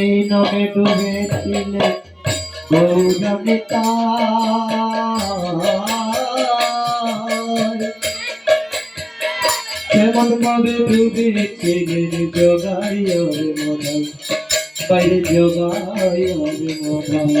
মনে ডুবেছিলে গৌরবিতা কেমন মনে ডুবেছিলেন যোগায় রে মনে বাইরে যোগায় রে মনে